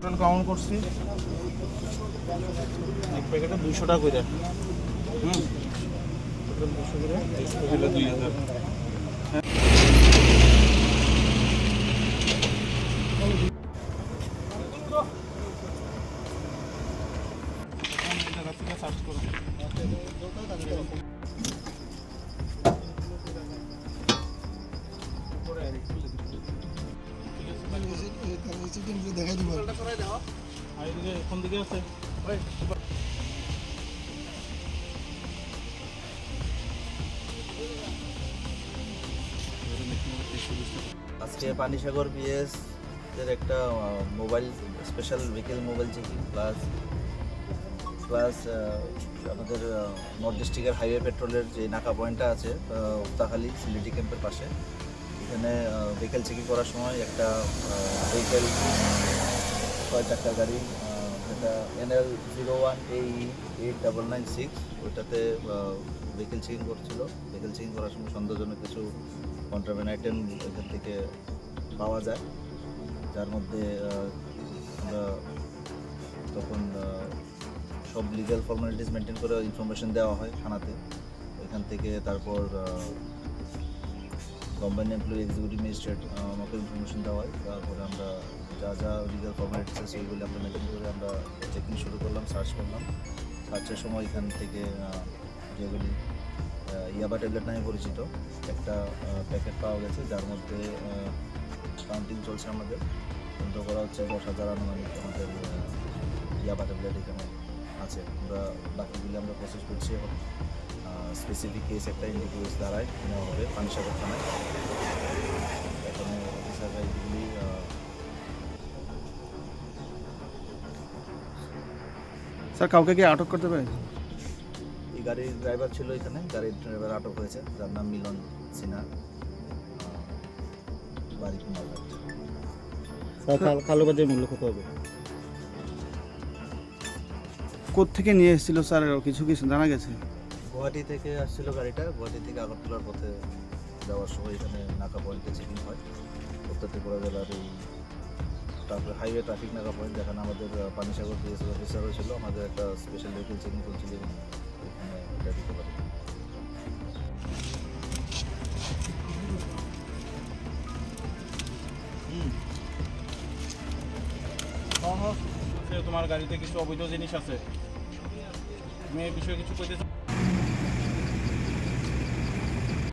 Total count করছি। এক প্যাকেটে দুইশো টাকা করে। হুম। দুশো করে। দুই হাজার করো দেখাই দিব। আর এদিকে কোন দিকে আছে? আজকে পানিসাগর বিএস এর একটা mobile special vehicle mobile checking plus plus আমাদের নর্থ ডিস্ট্রিক্টের হাইওয়ে পেট্রোলের যে নাকা পয়েন্টটা আছে উত্তাখালী সিলিটি ক্যাম্পের পাশে। এখানে ভেহিকেল চেকিং করার সময় একটা ভেহিকেল ছয় চারটা গাড়ি যেটা এনএল জিরো ওয়ান এই এইট ডাবল নাইন সিক্স ওইটাতে ভেহিকেল চেকিং করছিল। ভেহিকেল চেকিং করার সময় সন্দেহজনক কিছু কন্ট্রাভেন আইটেম এখান থেকে পাওয়া যায়। যার মধ্যে তখন সব লিগ্যাল ফর্মালিটিস মেনটেন করে ইনফরমেশন দেওয়া হয় থানাতে। এখান থেকে তারপর গভর্নমেন্ট এমপ্লয়ি এক্সিকিউটিভ ম্যাজিস্ট্রেট আমাকে ইনফরমেশন দেওয়া হয় তারপরে আমরা যা যা লিগাল ফর্মালিটিস আছে সেইগুলি আমরা মেনটেন করে আমরা চেকিং শুরু করলাম সার্চ করলাম। সার্চের সময় এখান থেকে যেগুলি ইয়াবা ট্যাবলেট নামে পরিচিত, একটা প্যাকেট পাওয়া গেছে, যার মধ্যে কাউন্টিং চলছে আমাদের। তদন্ত করা হচ্ছে দশ হাজার আনুমানিক আমাদের ইয়াবা ট্যাবলেট এখানে আছে। আমরা বাকিগুলি আমরা প্রসেস করছি এখন। স্পেসিফিক কেস একটা ইন্ডিকেস দ্বারাই নেওয়া হবে পানিসাগর থানায়। এখানে অফিসাররা এইগুলি স্যার কাউকে কি আটক করতে পারে? এই গাড়ির ড্রাইভার ছিল এখানে গাড়ির ড্রাইভার আটক হয়েছে। যার নাম মিলন সিনহা। বাড়ি কুমারঘাট। স্যার কালোবাজার মূল্য কত হবে? থেকে নিয়ে এসেছিল স্যার? কিছু কিছু জানা গেছে? গুয়াহাটি থেকে আসছিল গাড়িটা গুয়াহাটি থেকে আগরতলার পথে যাওয়ার সময় এখানে নাকা পয়েন্টে চেকিং হয়। উত্তর ত্রিপুরা জেলার এই তারপরে হাইওয়ে ট্রাফিক নাকা পয়েন্ট যেখানে আমাদের পানিসাগর ডিএসএস অফিসারও ছিল আমাদের একটা স্পেশাল ভেহিকেল চেকিং চলছিল এবং এখানে এটা দিতে পারি। সে তোমার গাড়িতে কিছু অবৈধ জিনিস আছে? তুমি এই বিষয়ে কিছু কইতে?